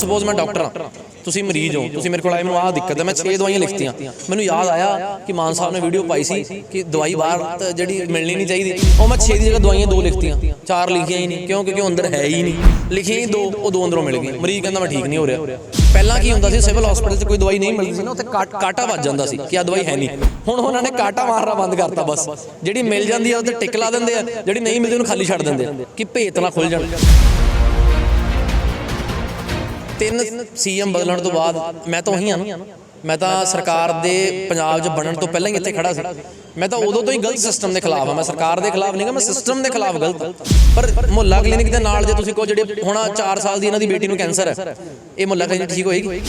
Suppose ਮੈਂ doctor ਹਾਂ ਤੁਸੀਂ ਮਰੀਜ਼ ਹੋ ਤੁਸੀਂ ਮੇਰੇ ਕੋਲ ਆਏ ਮੈਨੂੰ ਆਹ ਦਿੱਕਤ ਹੈ ਮੈਂ 6 ਦਵਾਈਆਂ ਲਿਖਤੀਆਂ ਮੈਨੂੰ ਯਾਦ ਆਇਆ ਕਿ ਮਾਨ ਸਾਹਿਬ ਨੇ ਵੀਡੀਓ ਪਾਈ ਸੀ ਕਿ ਦਵਾਈ ਬਾਹਰ ਜਿਹੜੀ ਮਿਲਣੀ ਨਹੀਂ ਚਾਹੀਦੀ ਉਹ ਮੈਂ 6 ਦੀ ਜਗ੍ਹਾ ਦਵਾਈਆਂ ਦੋ ਲਿਖਤੀਆਂ ਚਾਰ ਲਿਖੀਆਂ ਹੀ ਨਹੀਂ ਕਿਉਂ ਕਿਉਂਕਿ ਅੰਦਰ ਹੈ ਹੀ ਨਹੀਂ ਲਿਖੀਆਂ ਹੀ ਦੋ ਉਹ ਦੋ ਅੰਦਰੋਂ ਮਿਲ ਗਈ ਮਰੀਜ਼ ਕਹਿੰਦਾ ਮੈਂ ਠੀਕ ਨਹੀਂ ਹੋ ਰਿਹਾ ਪਹਿਲਾਂ ਕੀ ਹੁੰਦਾ ਸੀ ਸਿਵਲ ਹਸਪੀਟਲ 'ਚ ਕੋਈ ਦਵਾਈ ਨਹੀਂ ਮਿਲਦੀ ਸੀ ਨਾ ਉੱਥੇ ਕਾਟ- ਕਾਟਾ ਵੱਜ ਜਾਂਦਾ ਸੀ ਕਿ ਆ ਦਵਾਈ ਹੈ ਨਹੀਂ ਹੁਣ ਉਹਨਾਂ ਨੇ ਕਾਟਾ ਮਾਰਨਾ ਬੰਦ ਕਰਤਾ ਬਸ ਜਿਹੜੀ ਮਿਲ ਜਾਂਦੀ ਆ ਉਹਦੇ ਟਿਕ ਲਾ ਦਿੰਦੇ ਆ ਜਿਹੜੀ ਨਹੀਂ ਮਿਲਦੀ ਉਹਨੂੰ ਖਾਲੀ ਛੱਡ ਦਿੰਦੇ ਆ ਕਿ ਭੇਤ ਨਾ ਖੁੱਲ ਜਾਣ ਤਿੰਨ ਸੀਐਮ ਬਦਲਣ ਤੋਂ ਬਾਅਦ ਮੈਂ ਤਾਂ ਉਹੀ ਆ ਨਾ। ਮੈਂ ਤਾਂ ਸਰਕਾਰ ਦੇ ਪੰਜਾਬ 'ਚ ਬਣਨ ਤੋਂ ਪਹਿਲਾਂ ਹੀ ਇੱਥੇ ਖੜਾ ਸੀ। ਮੈਂ ਤਾਂ ਉਦੋਂ ਤੋਂ ਹੀ ਗਲਤ ਸਿਸਟਮ ਦੇ ਖਿਲਾਫ ਆ। ਮੈਂ ਸਰਕਾਰ ਦੇ ਖਿਲਾਫ ਨਹੀਂ ਮੈਂ ਸਿਸਟਮ ਦੇ ਖਿਲਾਫ ਗਲਤ ਪਰ ਮੁਹੱਲਾ ਕਲੀਨਿਕ ਦੇ ਨਾਲ ਜੇ ਤੁਸੀਂ ਕਹੋ ਜਿਹੜੇ ਹੁਣ 4 ਸਾਲ ਦੀ ਇਹਨਾਂ ਦੀ ਬੇਟੀ ਨੂੰ ਕੈਂਸਰ ਹੈ ਇਹ ਮੁਹੱਲਾ ਕਲੀਨਿਕ ਠੀਕ ਹੋਏਗੀ?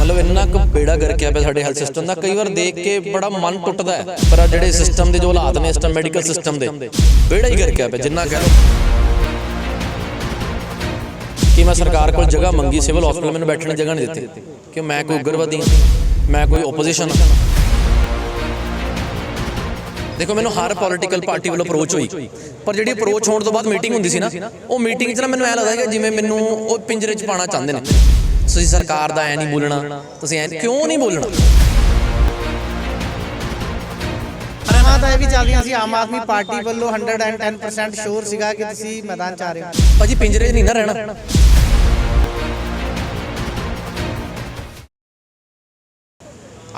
ਮਤਲਬ ਇੰਨਾ ਕੁ ਬੇੜਾ ਗਰਕਿਆ ਪਿਆ ਸਾਡੇ ਹੈਲਥ ਸਿਸਟਮ ਦਾ। ਕਈ ਵਾਰ ਦੇਖ ਕੇ ਬੜਾ ਮਨ ਟੁੱਟਦਾ ਹੈ। ਪਰ ਜਿਹੜੇ ਸਿਸਟਮ ਦੇ ਜੋ ਹਾਲਾਤ ਨੇ, ਇਸ ਟਾਈਮ ਮੈਡੀਕਲ ਸਿਸਟਮ ਦੇ, ਬੇੜਾ ਹੀ ਗਰਕਿਆ ਪਿਆ, ਜਿੰਨਾ ਕਹਿ ਲਓ। ਕਿ ਮੈਂ ਸਰਕਾਰ ਕੋਲ ਜਗ੍ਹਾ ਮੰਗੀ ਸਿਵਲ ਹਸਪੀਟਲ ਮੈਨੂੰ ਬੈਠਣ ਦੀ ਜਗ੍ਹਾ ਨਹੀਂ ਦਿੱਤੀ? ਕਿ ਮੈਂ ਕੋਈ ਉਗਰਵਾਦੀ ਹਾਂ? ਮੈਂ ਕੋਈ ਆਪੋਜੀਸ਼ਨ ਦੇਖੋ ਮੈਨੂੰ ਹਰ ਪੋਲੀਟੀਕਲ ਪਾਰਟੀ ਵੱਲੋਂ ਅਪਰੋਚ ਹੋਈ। ਪਰ ਜਿਹੜੀ ਅਪਰੋਚ ਹੋਣ ਤੋਂ ਬਾਅਦ ਮੀਟਿੰਗ ਹੁੰਦੀ ਸੀ ਨਾ ਉਹ ਮੀਟਿੰਗ 'ਚ ਨਾ ਮੈਨੂੰ ਐ ਲੱਗਦਾ ਕਿ ਜਿਵੇਂ ਮੈਨੂੰ ਉਹ ਪਿੰਜਰੇ 'ਚ ਪਾਣਾ ਚਾਹੁੰਦੇ ਨੇ। ਤੁਸੀਂ ਸਰਕਾਰ ਦਾ ਐ ਨਹੀਂ ਬੋਲਣਾ ਤੁਸੀਂ ਐ ਕਿਉਂ ਨਹੀਂ ਬੋਲਣਾ? ਹਾਂ ਤਾਂ ਇਹ ਵੀ ਚੱਲ ਰਹੀਆਂ ਸੀ ਆਮ ਆਦਮੀ ਪਾਰਟੀ ਵੱਲੋਂ 110% ਸ਼ੋਰ ਸੀਗਾ ਕਿ ਤੁਸੀਂ ਮੈਦਾਨ 'ਚ ਆ ਰਹੇ ਹੋ। ਭਾਜੀ ਪਿੰਜਰੇ 'ਚ ਨਹੀਂ ਨਾ ਰਹਿਣਾ।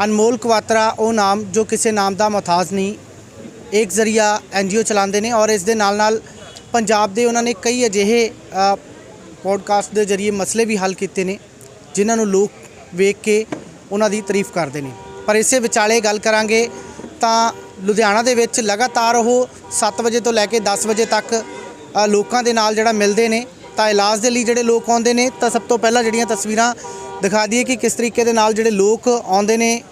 ਅਨਮੋਲ ਕਵਾਤਰਾ, ਉਹ ਨਾਮ ਜੋ ਕਿਸੇ ਨਾਮ ਦਾ ਮੁਹਤਾਜ ਨਹੀਂ, ਇੱਕ ਜ਼ਰੀਆ ਐਨਜੀਓ ਚਲਾਉਂਦੇ ਨੇ ਔਰ ਇਸ ਦੇ ਨਾਲ ਨਾਲ ਪੰਜਾਬ ਦੇ ਉਹਨਾਂ ਨੇ ਕਈ ਅਜਿਹੇ ਪੋਡਕਾਸਟ ਦੇ ਜ਼ਰੀਏ ਮਸਲੇ ਵੀ ਹੱਲ ਕੀਤੇ ਨੇ, ਜਿਨ੍ਹਾਂ ਨੂੰ ਲੋਕ ਵੇਖ ਕੇ ਉਹਨਾਂ ਦੀ ਤਾਰੀਫ ਕਰਦੇ ਨੇ। ਪਰ ਇਸੇ ਵਿਚਾਲੇ ਗੱਲ ਕਰਾਂਗੇ ਤਾਂ ਲੁਧਿਆਣਾ ਦੇ ਵਿੱਚ ਲਗਾਤਾਰ ਉਹ 7 ਵਜੇ ਤੋਂ ਲੈ ਕੇ 10 ਵਜੇ ਤੱਕ ਲੋਕਾਂ ਦੇ ਨਾਲ ਜਿਹੜਾ ਮਿਲਦੇ ਨੇ, ਤਾਂ ਇਲਾਜ ਦੇ ਲਈ ਜਿਹੜੇ ਲੋਕ ਆਉਂਦੇ ਨੇ, ਤਾਂ ਸਭ ਤੋਂ ਪਹਿਲਾਂ ਜਿਹੜੀਆਂ ਤਸਵੀਰਾਂ ਦਿਖਾ ਦਈਏ ਕਿ ਕਿਸ ਤਰੀਕੇ ਦੇ ਨਾਲ ਜਿਹੜੇ ਲੋਕ ਆਉਂਦੇ ਨੇ